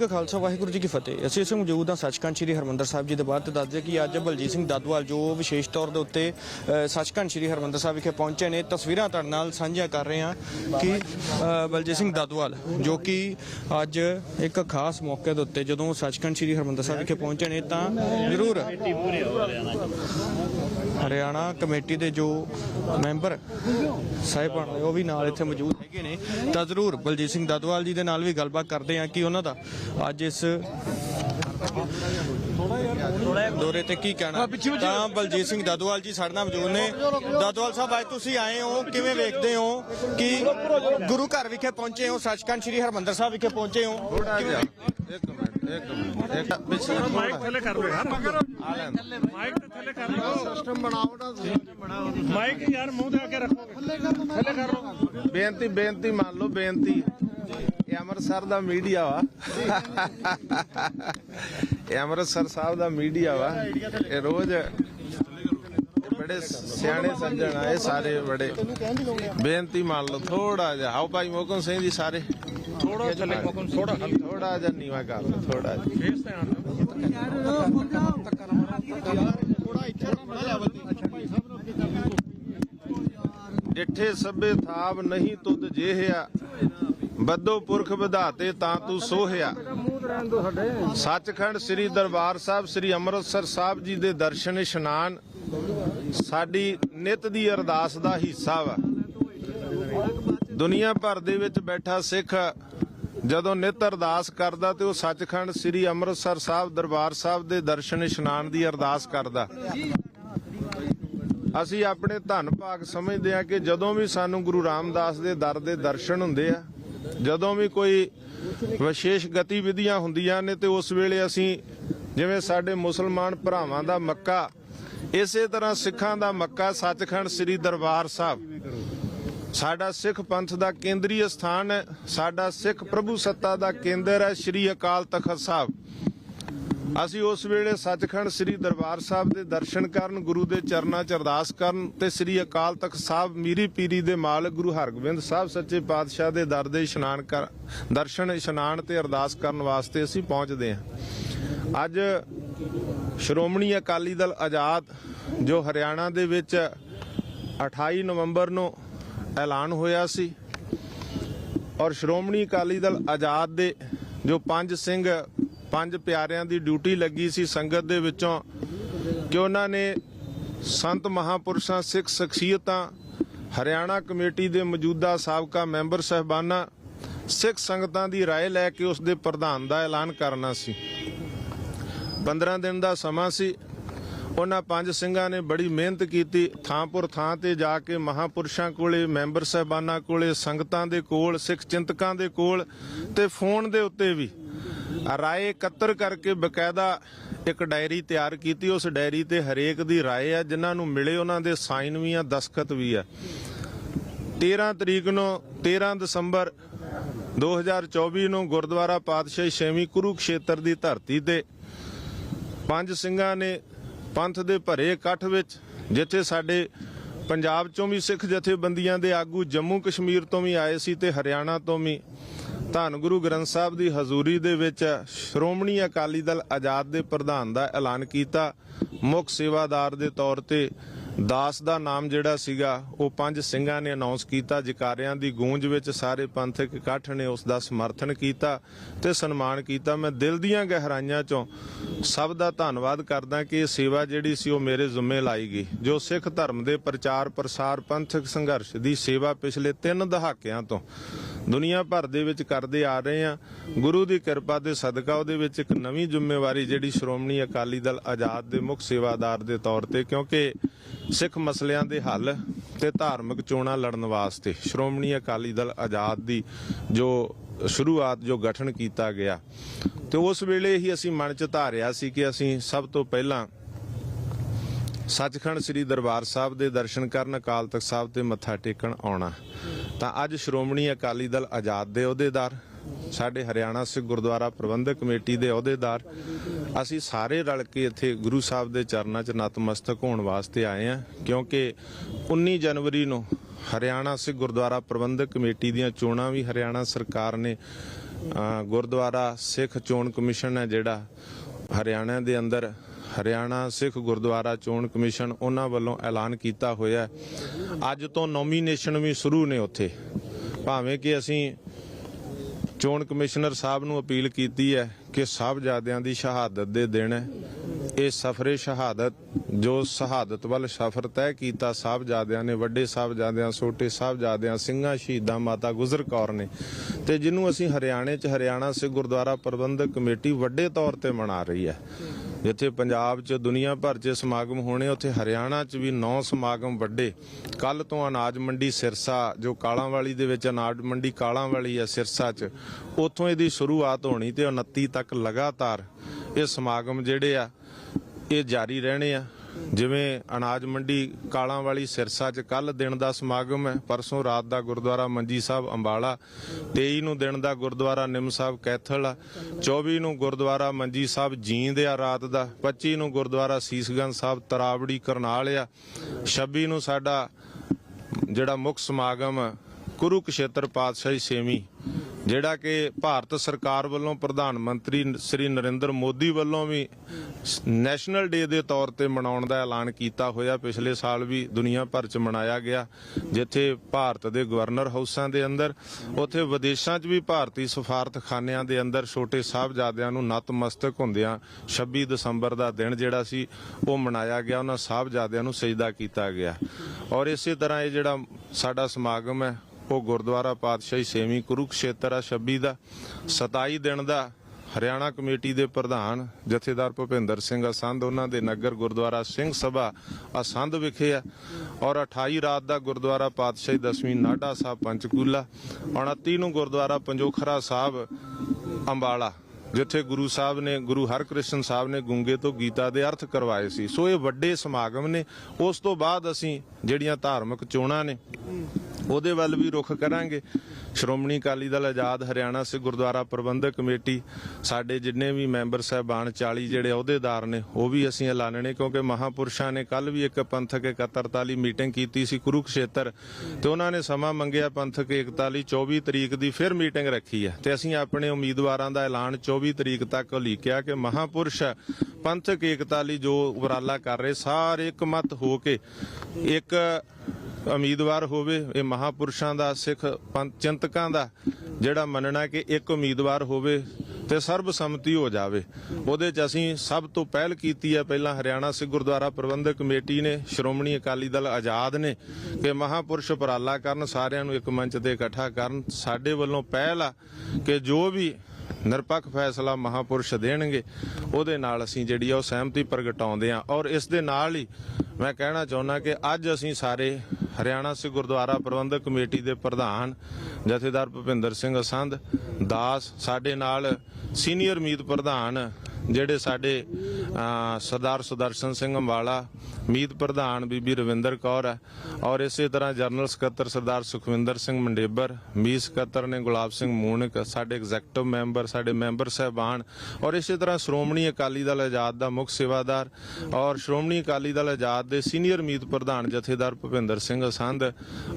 ਕਾ ਖਾਲਸਾ ਵਾਹਿਗੁਰੂ ਜੀ ਕੀ ਫਤਿਹ। ਅਸੀਂ ਇਸ ਮੌਜੂਦ ਹਾਂ ਸੱਚਖੰਡ ਸ੍ਰੀ ਹਰਮੰਦਰ ਸਾਹਿਬ ਜੀ ਦੇ ਬਾਅਦ ਤੇ ਦੱਸਦੇ ਕਿ ਅੱਜ ਬਲਜੀਤ ਸਿੰਘ ਦਾਦਵਾਲ ਜੋ ਵਿਸ਼ੇਸ਼ ਤੌਰ ਦੇ ਉੱਤੇ ਅ, ਸੱਚਖੰਡ ਸ੍ਰੀ ਹਰਮੰਦਰ ਸਾਹਿਬ ਵਿਖੇ ਪਹੁੰਚੇ ਨੇ ਤਸਵੀਰਾਂ ਤੁਹਾਡੇ ਨਾਲ ਸਾਂਝੀਆਂ ਕਰ ਰਹੇ ਹਾਂ ਕਿ ਬਲਜੀਤ ਸਿੰਘ ਦਾਦਵਾਲ ਜੋ ਕਿ ਅੱਜ ਇੱਕ ਖਾਸ ਮੌਕੇ ਦੇ ਉੱਤੇ ਜਦੋਂ ਸੱਚਖੰਡ ਸ੍ਰੀ ਹਰਮੰਦਰ ਸਾਹਿਬ ਵਿਖੇ ਪਹੁੰਚੇ ਨੇ ਤਾਂ ਜ਼ਰੂਰ ਹਰਿਆਣਾ ਕਮੇਟੀ ਦੇ ਜੋ ਮੈਂਬਰ ਸਾਹਿਬਾਨ ਉਹ ਵੀ ਨਾਲ ਇੱਥੇ ਮੌਜੂਦ ਹੈਗੇ ਨੇ। ਤਾਂ ਜ਼ਰੂਰ ਬਲਜੀਤ ਸਿੰਘ ਦਾਦਵਾਲ ਜੀ ਦੇ ਨਾਲ ਵੀ ਗੱਲਬਾਤ ਕਰਦੇ ਹਾਂ ਕਿ ਉਹਨਾਂ ਦਾ ਅੱਜ ਇਸ ਦੌਰੇ ਤੇ ਕੀ ਕਹਿਣਾ। ਤਾਂ ਬਲਜੀਤ ਸਿੰਘ ਦਾਦਵਾਲ ਜੀ ਸਾਡੇ ਨਾਲ ਮੌਜੂਦ ਨੇ। ਦਾਦਵਾਲ ਸਾਹਿਬ, ਅੱਜ ਤੁਸੀਂ ਆਏ ਹੋ, ਕਿਵੇਂ ਵੇਖਦੇ ਹੋ ਕਿ ਗੁਰੂ ਘਰ ਵਿਖੇ ਪਹੁੰਚੇ ਹੋ, ਸੱਚਖੰਡ ਸ੍ਰੀ ਹਰਮੰਦਰ ਸਾਹਿਬ ਵਿਖੇ ਪਹੁੰਚੇ ਹੋ? ਕਿਵੇਂ ਇੱਕ ਪਿੱਛੇ ਮਾਈਕ ਥੱਲੇ ਕਰ ਲਓ ਯਾਰ ਮਾਈਕ ਤੇ ਥੱਲੇ ਕਰ ਲਓ ਸਿਸਟਮ ਬਣਾਓ ਨਾ ਮਾਈਕ ਯਾਰ ਮੂੰਹ ਤੇ ਆ ਕੇ ਰੱਖੋ ਥੱਲੇ ਕਰ ਲਓ ਥੱਲੇ ਕਰ ਲਓ ਬੇਨਤੀ ਬੇਨਤੀ ਮੰਨ ਲਓ, ਬੇਨਤੀ ਇਹ ਅੰਮ੍ਰਿਤਸਰ ਦਾ ਮੀਡੀਆ ਵਾ। ਇਹ ਅੰਮ੍ਰਿਤਸਰ ਸਾਹਿਬ ਦਾ ਮੀਡੀਆ ਵਾ। ਇਹ ਰੋਜ਼ ਬੜੇ ਸਿਆਣੇ ਸੱਜਣ ਆ ਸਾਰੇ ਬੜੇ। ਬੇਨਤੀ ਮੰਨ ਲਓ ਥੋੜਾ ਜਿਹਾ। ਆਓ ਭਾਈ ਮੋਕਨ ਸਿੰਘ ਜੀ ਸਾਰੇ। ਥੋੜਾ ਥੋੜਾ ਥੋੜਾ ਜਿਹਾ ਨੀਵਾ ਕਰ ਥੋੜਾ ਜਿਹਾ। ਡਿੱਠੇ ਸਭੇ ਥਾਵ ਨਹੀਂ ਤੁਧ ਜਿਹਿਆ ਬੱਦੋ ਪੁਰਖ ਵਿਧਾਤੇ ਤਾਂ ਤੂੰ ਸੋਹਿਆ। ਸੱਚਖੰਡ ਸ੍ਰੀ ਦਰਬਾਰ ਸਾਹਿਬ ਸ੍ਰੀ ਅੰਮ੍ਰਿਤਸਰ ਸਾਹਿਬ ਜੀ ਦੇ ਦਰਸ਼ਨ ਇਸ਼ਨਾਨ ਸਾਡੀ ਨਿਤ ਦੀ ਅਰਦਾਸ ਦਾ ਹਿੱਸਾ ਵਾ। ਦੁਨੀਆ ਭਰ ਦੇ ਵਿੱਚ ਬੈਠਾ ਸਿੱਖ ਜਦੋਂ ਨਿਤ ਅਰਦਾਸ ਕਰਦਾ ਤੇ ਉਹ ਸੱਚਖੰਡ ਸ੍ਰੀ ਅੰਮ੍ਰਿਤਸਰ ਸਾਹਿਬ ਦਰਬਾਰ ਸਾਹਿਬ ਦੇ ਦਰਸ਼ਨ ਇਸ਼ਨਾਨ ਦੀ ਅਰਦਾਸ ਕਰਦਾ। ਅਸੀਂ ਆਪਣੇ ਧੰਨ ਭਾਗ ਸਮਝਦੇ ਹਾਂ ਕਿ ਜਦੋਂ ਵੀ ਸਾਨੂੰ ਗੁਰੂ ਰਾਮਦਾਸ ਦੇ ਦਰ ਦੇ ਦਰਸ਼ਨ ਹੁੰਦੇ ਆ, ਜਦੋਂ ਵੀ ਕੋਈ ਵਿਸ਼ੇਸ਼ ਗਤੀਵਿਧੀਆਂ ਹੁੰਦੀਆਂ ਨੇ ਤੇ ਉਸ ਵੇਲੇ ਅਸੀਂ ਜਿਵੇਂ ਸਾਡੇ ਮੁਸਲਮਾਨ ਭਰਾਵਾਂ ਦਾ ਮੱਕਾ, ਇਸੇ ਤਰ੍ਹਾਂ ਸਿੱਖਾਂ ਦਾ ਮੱਕਾ ਸੱਚਖੰਡ ਸ੍ਰੀ ਦਰਬਾਰ ਸਾਹਿਬ। ਸਾਡਾ ਸਿੱਖ ਪੰਥ ਦਾ ਕੇਂਦਰੀ ਸਥਾਨ ਹੈ, ਸਾਡਾ ਸਿੱਖ ਪ੍ਰਭੂ ਸੱਤਾ ਦਾ ਕੇਂਦਰ ਹੈ, ਸ੍ਰੀ ਅਕਾਲ ਤਖਤ ਸਾਹਿਬ। ਅਸੀਂ ਉਸ ਵੇਲੇ ਸੱਚਖੰਡ ਸ੍ਰੀ ਦਰਬਾਰ ਸਾਹਿਬ ਦੇ ਦਰਸ਼ਨ ਕਰਨ, ਗੁਰੂ ਦੇ ਚਰਨਾਂ 'ਚ ਅਰਦਾਸ ਕਰਨ ਤੇ ਸ੍ਰੀ ਅਕਾਲ ਤਖਤ ਸਾਹਿਬ ਮੀਰੀ ਪੀਰੀ ਦੇ ਮਾਲਕ ਗੁਰੂ ਹਰਗੋਬਿੰਦ ਸਾਹਿਬ ਸੱਚੇ ਪਾਤਸ਼ਾਹ ਦੇ ਦਰ ਦੇ ਇਸ਼ਨਾਨ ਕਰ, ਦਰਸ਼ਨ, ਇਸ਼ਨਾਨ ਤੇ ਅਰਦਾਸ ਕਰਨ ਵਾਸਤੇ ਅਸੀਂ ਪਹੁੰਚਦੇ ਹਾਂ। ਅੱਜ ਸ਼੍ਰੋਮਣੀ ਅਕਾਲੀ ਦਲ ਆਜ਼ਾਦ, ਜੋ ਹਰਿਆਣਾ ਦੇ ਵਿੱਚ 28 ਨਵੰਬਰ ਨੂੰ ਐਲਾਨ ਹੋਇਆ ਸੀ ਔਰ ਸ਼੍ਰੋਮਣੀ ਅਕਾਲੀ ਦਲ ਆਜ਼ਾਦ ਦੇ ਜੋ ਪੰਜ ਸਿੰਘ ਪੰਜ ਪਿਆਰਿਆਂ ਦੀ ਡਿਊਟੀ ਲੱਗੀ ਸੀ ਸੰਗਤ ਦੇ ਵਿੱਚੋਂ ਕਿ ਉਹਨਾਂ ਨੇ ਸੰਤ ਮਹਾਪੁਰਸ਼ਾਂ ਸਿੱਖ ਸ਼ਖਸੀਅਤਾਂ ਹਰਿਆਣਾ ਕਮੇਟੀ ਦੇ ਮੌਜੂਦਾ ਸਾਬਕਾ ਮੈਂਬਰ ਸਹਿਬਾਨਾਂ ਸਿੱਖ ਸੰਗਤਾਂ ਦੀ رائے ਲੈ ਕੇ ਉਸ ਦੇ ਪ੍ਰਧਾਨ ਦਾ ਐਲਾਨ ਕਰਨਾ ਸੀ 15 ਦਿਨ ਦਾ ਸਮਾਂ ਸੀ ਉਹਨਾਂ ਪੰਜ ਸਿੰਘਾਂ ਨੇ ਬੜੀ ਮਿਹਨਤ ਕੀਤੀ। ਥਾਂਪੁਰ ਥਾਂ ਤੇ ਜਾ ਕੇ ਮਹਾਪੁਰਸ਼ਾਂ ਕੋਲੇ, ਮੈਂਬਰ ਸਹਿਬਾਨਾਂ ਕੋਲੇ, ਸੰਗਤਾਂ ਦੇ ਕੋਲ, ਸਿੱਖ ਚਿੰਤਕਾਂ ਦੇ ਕੋਲ ਤੇ ਫੋਨ ਦੇ ਉੱਤੇ ਵੀ। ਰਾਏ ਇਕੱਤਰ ਕਰਕੇ ਬਕਾਇਦਾ ਇੱਕ ਡਾਇਰੀ ਤਿਆਰ ਕੀਤੀ। ਉਸ ਡਾਇਰੀ ਤੇ ਹਰੇਕ ਦੀ ਰਾਏ ਆ, ਜਿਨ੍ਹਾਂ ਨੂੰ ਮਿਲੇ ਉਹਨਾਂ ਦੇ ਸਾਈਨ ਵੀ ਆ, ਦਸਖਤ ਵੀ ਆ। 13 ਤਰੀਕ ਨੂੰ 13 ਦਸੰਬਰ 2024 ਨੂੰ ਗੁਰਦੁਆਰਾ ਪਾਤਸ਼ਾਹੀ ਛੇਵੀਂ ਕੁਰੂਕਸ਼ੇਤਰ ਦੀ ਧਰਤੀ ਤੇ ਪੰਜ ਸਿੰਘਾਂ ਨੇ ਪੰਥ ਦੇ ਭਰੇ ਇਕੱਠ ਵਿੱਚ, ਜਿੱਥੇ ਸਾਡੇ ਪੰਜਾਬ ਚੋਂ ਵੀ ਸਿੱਖ ਜਥੇਬੰਦੀਆਂ ਦੇ ਆਗੂ ਜੰਮੂ ਕਸ਼ਮੀਰ ਤੋਂ ਵੀ ਆਏ ਸੀ ਤੇ ਹਰਿਆਣਾ ਤੋਂ ਵੀ, ਧੰਨ ਗੁਰੂ ਗ੍ਰੰਥ ਸਾਹਿਬ ਦੀ ਹਜ਼ੂਰੀ ਦੇ ਵਿੱਚ ਸ਼੍ਰੋਮਣੀ ਅਕਾਲੀ ਦਲ ਆਜ਼ਾਦ ਦੇ ਪ੍ਰਧਾਨ ਦਾ ਐਲਾਨ ਕੀਤਾ, ਮੁੱਖ ਸੇਵਾਦਾਰ ਦੇ ਤੌਰ ਤੇ ਦਾਸ ਦਾ ਨਾਮ ਜਿਹੜਾ ਸੀਗਾ, ਉਹ ਪੰਜ ਸਿੰਘਾਂ ਨੇ ਅਨਾਉਂਸ ਕੀਤਾ, ਜਕਾਰਿਆਂ ਦੀ ਗੂੰਜ ਵਿੱਚ ਸਾਰੇ ਪੰਥਕ ਇਕੱਠ ਨੇ ਉਸ ਦਾ ਸਮਰਥਨ ਕੀਤਾ ਤੇ ਸਨਮਾਨ ਕੀਤਾ। ਮੈਂ ਦਿਲ ਦੀਆਂ ਗਹਿਰਾਈਆਂ ਚੋਂ ਸਭ ਦਾ ਧੰਨਵਾਦ ਕਰਦਾ ਕਿ ਇਹ ਸੇਵਾ ਜਿਹੜੀ ਸੀ, ਉਹ ਮੇਰੇ ਜ਼ਿੰਮੇ ਲਾਈ ਗਈ। ਜੋ ਸਿੱਖ ਧਰਮ ਦੇ ਪ੍ਰਚਾਰ ਪ੍ਰਸਾਰ ਪੰਥਕ ਸੰਘਰਸ਼ ਦੀ ਸੇਵਾ ਪਿਛਲੇ 3 ਦਹਾਕਿਆਂ ਤੋਂ ਦੁਨੀਆ ਭਰ ਦੇ ਵਿੱਚ ਕਰਦੇ ਆ ਰਹੇ ਆ ਗੁਰੂ ਦੀ ਕਿਰਪਾ ਦੇ ਸਦਕਾ ਉਹਦੇ ਵਿੱਚ ਇੱਕ ਨਵੀਂ ਜ਼ਿੰਮੇਵਾਰੀ ਜਿਹੜੀ ਸ਼੍ਰੋਮਣੀ ਅਕਾਲੀ ਦਲ ਆਜ਼ਾਦ ਦੇ ਮੁੱਖ ਸੇਵਾਦਾਰ ਦੇ ਤੌਰ ਤੇ, ਕਿਉਂਕਿ ਸਿੱਖ ਮਸਲਿਆਂ ਦੇ ਹੱਲ ਤੇ ਧਾਰਮਿਕ ਚੋਣਾਂ ਲੜਨ ਵਾਸਤੇ ਸ਼੍ਰੋਮਣੀ ਅਕਾਲੀ ਦਲ ਆਜ਼ਾਦ ਦੀ ਜੋ ਸ਼ੁਰੂਆਤ, ਜੋ ਗਠਨ ਕੀਤਾ ਗਿਆ। ਤੇ ਉਸ ਵੇਲੇ ਹੀ ਅਸੀਂ ਮਨ ਚ ਧਾਰਿਆ ਸੀ ਕਿ ਅਸੀਂ ਸਭ ਤੋਂ ਪਹਿਲਾਂ ਸੱਚਖੰਡ ਸ੍ਰੀ ਦਰਬਾਰ ਸਾਹਿਬ ਦੇ ਦਰਸ਼ਨ ਕਰਨ, ਅਕਾਲ ਤਖਤ ਸਾਹਿਬ ਤੇ ਮੱਥਾ ਟੇਕਣ ਆਉਣਾ। ਤਾਂ ਅੱਜ ਸ਼੍ਰੋਮਣੀ ਅਕਾਲੀ ਦਲ ਆਜ਼ਾਦ ਦੇ ਅਹੁਦੇਦਾਰ, ਸਾਡੇ ਹਰਿਆਣਾ ਸਿੱਖ ਗੁਰਦੁਆਰਾ ਪ੍ਰਬੰਧਕ ਕਮੇਟੀ ਦੇ ਅਹੁਦੇਦਾਰ, ਅਸੀਂ ਸਾਰੇ ਰਲ ਕੇ ਇੱਥੇ ਗੁਰੂ ਸਾਹਿਬ ਦੇ ਚਰਨਾਂ 'ਚ ਨਤਮਸਤਕ ਹੋਣ ਵਾਸਤੇ ਆਏ ਹਾਂ, ਕਿਉਂਕਿ 19 ਜਨਵਰੀ ਨੂੰ ਹਰਿਆਣਾ ਸਿੱਖ ਗੁਰਦੁਆਰਾ ਪ੍ਰਬੰਧਕ ਕਮੇਟੀ ਦੀਆਂ ਚੋਣਾਂ ਵੀ ਹਰਿਆਣਾ ਸਰਕਾਰ ਨੇ ਗੁਰਦੁਆਰਾ ਸਿੱਖ ਚੋਣ ਕਮਿਸ਼ਨ ਹੈ ਜਿਹੜਾ ਹਰਿਆਣਾ ਦੇ ਅੰਦਰ ਹਰਿਆਣਾ ਸਿੱਖ ਗੁਰਦੁਆਰਾ ਚੋਣ ਕਮਿਸ਼ਨ ਉਹਨਾਂ ਵੱਲੋਂ ਐਲਾਨ ਕੀਤਾ ਹੋਇਆ ਅੱਜ ਤੋਂ ਨੋਮੀਨੇਸ਼ਨ ਵੀ ਸ਼ੁਰੂ ਨੇ ਉੱਥੇ। ਭਾਵੇਂ ਕਿ ਅਸੀਂ ਚੋਣ ਕਮਿਸ਼ਨਰ ਸਾਹਿਬ ਨੂੰ ਅਪੀਲ ਕੀਤੀ ਹੈ ਕਿ ਸਾਹਿਬਜ਼ਾਦਿਆਂ ਦੀ ਸ਼ਹਾਦਤ ਦੇ ਦਿਨ ਇਹ ਸਫਰੇ ਸ਼ਹਾਦਤ, ਜੋ ਸ਼ਹਾਦਤ ਵੱਲ ਸਫ਼ਰ ਤੈਅ ਕੀਤਾ, ਸਾਹਿਬਜ਼ਾਦਿਆਂ ਨੇ, ਵੱਡੇ ਸਾਹਿਬਜ਼ਾਦਿਆਂ, ਛੋਟੇ ਸਾਹਿਬਜ਼ਾਦਿਆਂ, ਸਿੰਘਾਂ, ਸ਼ਹੀਦਾਂ ਮਾਤਾ ਗੁਜਰ ਕੌਰ ਨੇ ਤੇ ਜਿਹਨੂੰ ਅਸੀਂ ਹਰਿਆਣੇ 'ਚ ਹਰਿਆਣਾ ਸਿੱਖ ਗੁਰਦੁਆਰਾ ਪ੍ਰਬੰਧਕ ਕਮੇਟੀ ਵੱਡੇ ਤੌਰ ਤੇ ਮਨਾ ਰਹੀ ਹੈ। ਜਿੱਥੇ ਪੰਜਾਬ 'ਚ ਦੁਨੀਆ ਭਰ 'ਚ ਸਮਾਗਮ ਹੋਣੇ, ਉੱਥੇ ਹਰਿਆਣਾ 'ਚ ਵੀ 9 ਸਮਾਗਮ ਵੱਡੇ। ਕੱਲ ਤੋਂ ਅਨਾਜ ਮੰਡੀ ਸਿਰਸਾ, ਜੋ ਕਾਲਾਂ ਵਾਲੀ ਦੇ ਵਿੱਚ ਅਨਾਜ ਮੰਡੀ ਕਾਲਾਂ ਵਾਲੀ ਆ ਸਿਰਸਾ 'ਚ, ਉੱਥੋਂ ਇਹਦੀ ਸ਼ੁਰੂਆਤ ਹੋਣੀ ਤੇ 29 ਤੱਕ ਲਗਾਤਾਰ ਇਹ ਸਮਾਗਮ ਜਿਹੜੇ ਆ, ਇਹ ਜਾਰੀ ਰਹਿਣੇ ਆ। ਜਿਵੇਂ ਅਨਾਜ ਮੰਡੀ ਕਾਲਾਂ ਵਾਲੀ ਸਿਰਸਾ 'ਚ ਕੱਲ ਦਿਨ ਦਾ ਸਮਾਗਮ ਹੈ, ਪਰਸੋਂ ਰਾਤ ਦਾ ਗੁਰਦੁਆਰਾ ਮੰਜੀ ਸਾਹਿਬ ਅੰਬਾਲਾ 23 ਨੂੰ ਦਿਨ ਦਾ ਗੁਰਦੁਆਰਾ ਨਿੰਮ ਸਾਹਿਬ ਕੈਥਲ ਆ 24 ਨੂੰ ਗੁਰਦੁਆਰਾ ਮੰਜੀ ਸਾਹਿਬ ਜੀਂਦ ਆ ਰਾਤ ਦਾ 25 ਨੂੰ ਗੁਰਦੁਆਰਾ ਸੀਸਗੰਜ ਸਾਹਿਬ ਤਰਾਵੜੀ ਕਰਨਾਲ ਆ 26 ਨੂੰ ਸਾਡਾ ਜਿਹੜਾ ਮੁੱਖ ਸਮਾਗਮ ਕੁਰੂਕਸ਼ੇਤਰ ਪਾਤਸ਼ਾਹੀ ਸੇਵੀ ਜਿਹੜਾ ਕਿ ਭਾਰਤ ਸਰਕਾਰ ਵੱਲੋਂ ਪ੍ਰਧਾਨ ਮੰਤਰੀ ਸ੍ਰੀ ਨਰਿੰਦਰ ਮੋਦੀ ਵੱਲੋਂ ਵੀ ਨੈਸ਼ਨਲ ਡੇ ਦੇ ਤੌਰ ਤੇ ਮਨਾਉਣ ਦਾ ਐਲਾਨ ਕੀਤਾ ਹੋਇਆ। ਪਿਛਲੇ ਸਾਲ ਵੀ ਦੁਨੀਆ ਭਰ ਚ ਮਨਾਇਆ ਗਿਆ, ਜਿੱਥੇ ਭਾਰਤ ਦੇ ਗਵਰਨਰ ਹਾਊਸਾਂ ਦੇ ਅੰਦਰ, ਉੱਥੇ ਵਿਦੇਸ਼ਾਂ 'ਚ ਵੀ ਭਾਰਤੀ ਸਫਾਰਤਖਾਨਿਆਂ ਦੇ ਅੰਦਰ ਛੋਟੇ ਸਾਹਿਬਜ਼ਾਦਿਆਂ ਨੂੰ ਨਤਮਸਤਕ ਹੁੰਦਿਆਂ 26 ਦਸੰਬਰ ਦਾ ਦਿਨ ਜਿਹੜਾ ਸੀ, ਉਹ ਮਨਾਇਆ ਗਿਆ। ਉਹਨਾਂ ਸਾਹਿਬਜ਼ਾਦਿਆਂ ਨੂੰ ਸਜਦਾ ਕੀਤਾ ਗਿਆ। ਔਰ ਇਸੇ ਤਰ੍ਹਾਂ ਇਹ ਜਿਹੜਾ ਸਾਡਾ ਸਮਾਗਮ ਹੈ ਉਹ ਗੁਰਦੁਆਰਾ ਪਾਤਸ਼ਾਹੀ ਸੇਵੀਂ ਕੁਰੂਕਸ਼ੇਤਰ ਆ 26 ਦਾ 27 ਦਿਨ ਦਾ ਹਰਿਆਣਾ ਕਮੇਟੀ ਦੇ ਪ੍ਰਧਾਨ ਜਥੇਦਾਰ ਭੁਪਿੰਦਰ ਸਿੰਘ ਅਸੰਧ ਉਹਨਾਂ ਦੇ ਨਗਰ ਗੁਰਦੁਆਰਾ ਸਿੰਘ ਸਭਾ ਅਸੰਧ ਵਿਖੇ ਆ ਔਰ 28 ਰਾਤ ਦਾ ਗੁਰਦੁਆਰਾ ਪਾਤਸ਼ਾਹੀ ਦਸਵੀਂ ਨਾਢਾ ਸਾਹਿਬ ਪੰਚਕੂਲਾ 29 ਨੂੰ ਗੁਰਦੁਆਰਾ ਪੰਜੋਖਰਾ ਸਾਹਿਬ ਅੰਬਾਲਾ, ਜਿੱਥੇ ਗੁਰੂ ਸਾਹਿਬ ਨੇ, ਗੁਰੂ ਹਰਕ੍ਰਿਸ਼ਨ ਸਾਹਿਬ ਨੇ ਗੁੰਗੇ ਤੋਂ ਗੀਤਾ ਦੇ ਅਰਥ ਕਰਵਾਏ ਸੀ। ਸੋ ਇਹ ਵੱਡੇ ਸਮਾਗਮ ਨੇ। ਉਸ ਤੋਂ ਬਾਅਦ ਅਸੀਂ ਜਿਹੜੀਆਂ ਧਾਰਮਿਕ ਚੋਣਾਂ ਨੇ ਉਹਦੇ ਵੱਲ ਵੀ ਰੁਖ ਕਰਾਂਗੇ। ਸ਼੍ਰੋਮਣੀ ਅਕਾਲੀ ਦਲ ਆਜ਼ਾਦ ਹਰਿਆਣਾ ਸਿੱਖ ਗੁਰਦੁਆਰਾ ਪ੍ਰਬੰਧਕ ਕਮੇਟੀ, ਸਾਡੇ ਜਿੰਨੇ ਵੀ ਮੈਂਬਰ ਸਾਹਿਬਾਨ 40 ਜਿਹੜੇ ਅਹੁਦੇਦਾਰ ਨੇ, ਉਹ ਵੀ ਅਸੀਂ ਐਲਾਨਣੇ ਕਿਉਂਕਿ ਮਹਾਪੁਰਸ਼ਾਂ ਨੇ ਕੱਲ ਵੀ ਇੱਕ ਪੰਥਕ ਇਕੱਤਰਤਾ ਲਈ ਮੀਟਿੰਗ ਕੀਤੀ ਸੀ ਕੁਰੂਕਸ਼ੇਤਰ ਤੇ ਉਹਨਾਂ ਨੇ ਸਮਾਂ ਮੰਗਿਆ ਪੰਥਕ ਏਕਤਾ ਲਈ 24 ਤਰੀਕ ਦੀ ਫਿਰ ਮੀਟਿੰਗ ਰੱਖੀ ਹੈ। ਤੇ ਅਸੀਂ ਆਪਣੇ ਉਮੀਦਵਾਰਾਂ ਦਾ ਐਲਾਨ 24 ਤਰੀਕ ਤੱਕ ਉਲੀਕਿਆ ਕਿ ਮਹਾਪੁਰਸ਼ ਪੰਥਕ ਏਕਤਾ ਲਈ ਜੋ ਉਪਰਾਲਾ ਕਰ ਰਹੇ, ਸਾਰੇ ਇਕਮਤ ਹੋ ਕੇ ਇੱਕ ਉਮੀਦਵਾਰ ਹੋਵੇ, ਇਹ ਮਹਾਪੁਰਸ਼ਾਂ ਦਾ, ਸਿੱਖ ਪੰਥ ਚਿੰਤਕਾਂ ਦਾ ਜਿਹੜਾ ਮੰਨਣਾ ਕਿ ਇੱਕ ਉਮੀਦਵਾਰ ਹੋਵੇ ਤੇ ਸਰਬਸੰਮਤੀ ਹੋ ਜਾਵੇ। ਉਹਦੇ 'ਚ ਅਸੀਂ ਸਭ ਤੋਂ ਪਹਿਲ ਕੀਤੀ ਹੈ, ਪਹਿਲਾਂ ਹਰਿਆਣਾ ਸਿੱਖ ਗੁਰਦੁਆਰਾ ਪ੍ਰਬੰਧਕ ਕਮੇਟੀ ਨੇ, ਸ਼੍ਰੋਮਣੀ ਅਕਾਲੀ ਦਲ ਆਜ਼ਾਦ ਨੇ, ਕਿ ਮਹਾਪੁਰਸ਼ ਉਪਰਾਲਾ ਕਰਨ, ਸਾਰਿਆਂ ਨੂੰ ਇੱਕ ਮੰਚ ਤੇ ਇਕੱਠਾ ਕਰਨ। ਸਾਡੇ ਵੱਲੋਂ ਪਹਿਲ ਆ ਕਿ ਜੋ ਵੀ ਨਿਰਪੱਖ ਫੈਸਲਾ ਮਹਾਪੁਰਸ਼ ਦੇਣਗੇ, ਉਹਦੇ ਨਾਲ ਅਸੀਂ ਜਿਹੜੀ ਆ ਉਹ ਸਹਿਮਤੀ ਪ੍ਰਗਟਾਉਂਦੇ ਆ ਔਰ ਇਸ ਦੇ ਨਾਲ ਹੀ ਮੈਂ ਕਹਿਣਾ ਚਾਹੁੰਦਾ ਕਿ ਅੱਜ ਅਸੀਂ ਸਾਰੇ ਹਰਿਆਣਾ ਸਿੱਖ ਗੁਰਦੁਆਰਾ ਪ੍ਰਬੰਧਕ ਕਮੇਟੀ ਦੇ ਪ੍ਰਧਾਨ ਜਥੇਦਾਰ ਭੁਪਿੰਦਰ ਸਿੰਘ ਅਸੰਧ ਦਾਸ ਸਾਡੇ ਨਾਲ ਸੀਨੀਅਰ ਮੀਤ ਪ੍ਰਧਾਨ ਜਿਹੜੇ ਸਾਡੇ ਸਰਦਾਰ ਸੁਦਰਸ਼ਨ ਸਿੰਘ ਅੰਬਾਲਾ, ਮੀਤ ਪ੍ਰਧਾਨ ਬੀਬੀ ਰਵਿੰਦਰ ਕੌਰ ਹੈ ਔਰ ਇਸੇ ਤਰ੍ਹਾਂ ਜਨਰਲ ਸਕੱਤਰ ਸਰਦਾਰ ਸੁਖਵਿੰਦਰ ਸਿੰਘ ਮੰਡੇਬਰ, ਮੀਤ ਸਕੱਤਰ ਨੇ ਗੁਲਾਬ ਸਿੰਘ ਮੂਣਕ ਸਾਡੇ ਐਗਜ਼ੈਕਟਿਵ ਮੈਂਬਰ ਸਾਡੇ ਮੈਂਬਰ ਸਹਿਬਾਨ ਔਰ ਇਸੇ ਤਰ੍ਹਾਂ ਸ਼੍ਰੋਮਣੀ ਅਕਾਲੀ ਦਲ ਆਜ਼ਾਦ ਦਾ ਮੁੱਖ ਸੇਵਾਦਾਰ ਔਰ ਸ਼੍ਰੋਮਣੀ ਅਕਾਲੀ ਦਲ ਆਜ਼ਾਦ ਦੇ ਸੀਨੀਅਰ ਮੀਤ ਪ੍ਰਧਾਨ ਜਥੇਦਾਰ ਭੁਪਿੰਦਰ ਸਿੰਘ ਅਸੰਧ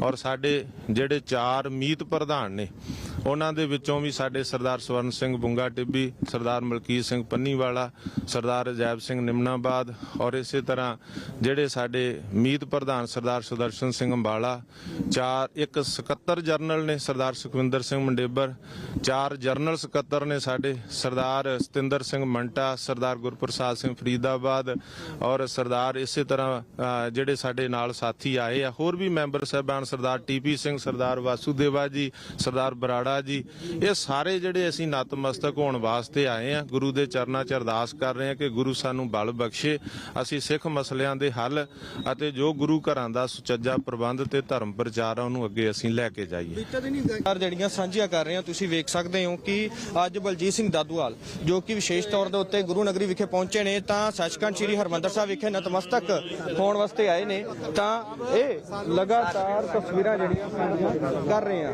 ਔਰ ਸਾਡੇ ਜਿਹੜੇ ਚਾਰ ਮੀਤ ਪ੍ਰਧਾਨ ਨੇ ਉਹਨਾਂ ਦੇ ਵਿੱਚੋਂ ਵੀ ਸਾਡੇ ਸਰਦਾਰ ਸਵਰਨ ਸਿੰਘ ਬੁੰਗਾ ਟਿੱਬੀ, ਸਰਦਾਰ ਮਲਕੀਤ ਸਿੰਘ ਪੰਨੀਵਾਲਾ, ਸਰਦਾਰ ਅਜੈਬ ਸਿੰਘ ਨਿਮਨਾਬਾਦ ਔਰ ਇਸੇ ਤਰ੍ਹਾਂ ਜਿਹੜੇ ਸਾਡੇ ਮੀਤ ਪ੍ਰਧਾਨ ਸਰਦਾਰ ਸੁਦਰਸ਼ਨ ਸਿੰਘ ਅੰਬਾਲਾ, ਚਾਰ ਇੱਕ ਸਕੱਤਰ ਜਨਰਲ ਨੇ ਸਰਦਾਰ ਸੁਖਵਿੰਦਰ ਸਿੰਘ ਮੰਡੇਬਰ, ਚਾਰ ਜਨਰਲ ਸਕੱਤਰ ਨੇ ਸਾਡੇ ਸਰਦਾਰ ਸਤਿੰਦਰ ਸਿੰਘ ਮੰਟਾ, ਸਰਦਾਰ ਗੁਰਪ੍ਰਸਾਦ ਸਿੰਘ ਫਰੀਦਾਬਾਦ ਔਰ ਸਰਦਾਰ ਇਸੇ ਤਰ੍ਹਾਂ ਜਿਹੜੇ ਸਾਡੇ ਨਾਲ ਸਾਥੀ ਆਏ ਆ। ਹੋਰ ਵੀ ਮੈਂਬਰ ਸਾਹਿਬਾਨ ਸਰਦਾਰ ਟੀਪੀ ਸਿੰਘ, ਸਰਦਾਰ ਵਾਸੂਦੇਵਾ ਜੀ, ਸਰਦਾਰ ਬਰਾੜਾ ਜੀ ਇਹ ਸਾਰੇ ਜਿਹੜੇ ਅਸੀਂ ਨਤਮਸਤਕ ਹੋਣ ਵਾਸਤੇ ਆਏ ਆ ਗੁਰੂ ਦੇ ਚਰਨਾਂ 'ਚ ਅਰਦਾਸ ਕਰ ਰਹੇ ਆ ਕਿ ਗੁਰੂ ਸਾਨੂੰ ਬਲ ਬਖਸ਼ੇ ਅਸੀਂ ਸਿੱਖ ਮਸਲਿਆਂ ਦੇ ਹੱਲ ਅਤੇ ਜੋ ਗੁਰੂ ਘਰਾਂ ਦਾ ਸੁਚੱਜਾ ਪ੍ਰਬੰਧ ਤੇ ਧਰਮ ਪ੍ਰਚਾਰ ਆ ਉਹਨੂੰ ਅੱਗੇ ਅਸੀਂ ਲੈ ਕੇ ਜਾਈਏ। ਚਾਰ ਜਿਹੜੀਆਂ ਸਾਂਝੀਆਂ ਕਰ ਰਹੇ ਹਾਂ ਤੁਸੀਂ ਵੇਖ ਸਕਦੇ ਹੋ ਕਿ ਅੱਜ ਬਲਜੀਤ ਸਿੰਘ ਦਾਦੂਵਾਲ ਜੋ ਕਿ ਵਿਸ਼ੇਸ਼ ਤੌਰ ਦੇ ਉੱਤੇ ਗੁਰੂ ਨਗਰੀ ਵਿਖੇ ਪਹੁੰਚੇ ਨੇ ਤਾਂ ਸੱਚਖੰਡ ਸ੍ਰੀ ਹਰਮੰਦਰ ਸਾਹਿਬ ਵਿਖੇ ਨਤਮਸਤਕ ਹੋਣ ਵਾਸਤੇ ਆਏ ਨੇ ਤਾਂ ਇਹ ਲਗਾਤਾਰ ਤਸਵੀਰਾਂ ਜਿਹੜੀਆਂ ਸਾਂਝੀਆਂ ਕਰ ਰਹੇ ਹਾਂ।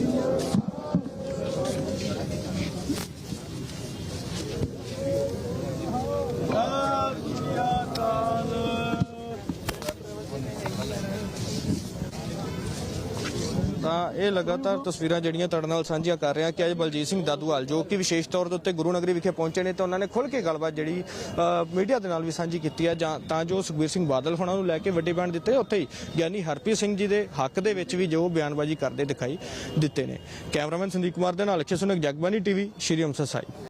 ਤਾਂ ਇਹ ਲਗਾਤਾਰ ਤਸਵੀਰਾਂ ਜਿਹੜੀਆਂ ਤੁਹਾਡੇ ਨਾਲ ਸਾਂਝੀਆਂ ਕਰ ਰਿਹਾ ਕਿ ਅੱਜ ਬਲਜੀਤ ਸਿੰਘ ਦਾਦੂਵਾਲ, ਜੋ ਕਿ ਵਿਸ਼ੇਸ਼ ਤੌਰ ਦੇ ਉੱਤੇ ਗੁਰੂ ਨਗਰੀ ਵਿਖੇ ਪਹੁੰਚੇ ਨੇ, ਤਾਂ ਉਹਨਾਂ ਨੇ ਖੁੱਲ੍ਹ ਕੇ ਗੱਲਬਾਤ ਜਿਹੜੀ ਮੀਡੀਆ ਦੇ ਨਾਲ ਵੀ ਸਾਂਝੀ ਕੀਤੀ ਹੈ ਜਾਂ ਤਾਂ ਜੋ ਸੁਖਬੀਰ ਸਿੰਘ ਬਾਦਲ ਹੋਣਾ ਨੂੰ ਲੈ ਕੇ ਵੱਡੇ ਬਿਆਨ ਦਿੱਤੇ, ਉੱਥੇ ਹੀ ਗਿਆਨੀ ਹਰਪ੍ਰੀਤ ਸਿੰਘ ਜੀ ਦੇ ਹੱਕ ਦੇ ਵਿੱਚ ਵੀ ਜੋ ਬਿਆਨਬਾਜ਼ੀ ਕਰਦੇ ਦਿਖਾਈ ਦਿੱਤੇ ਨੇ। ਕੈਮਰਾਮੈਨ ਸੰਦੀਪ ਕੁਮਾਰ ਦੇ ਨਾਲ ਅਖੇ ਸੁਨਕ ਜਗਬਾਨੀ ਟੀਵੀ, ਸ਼੍ਰੀ ਅੰਮ੍ਰਿਤਸਰ ਸਾਹਿਬ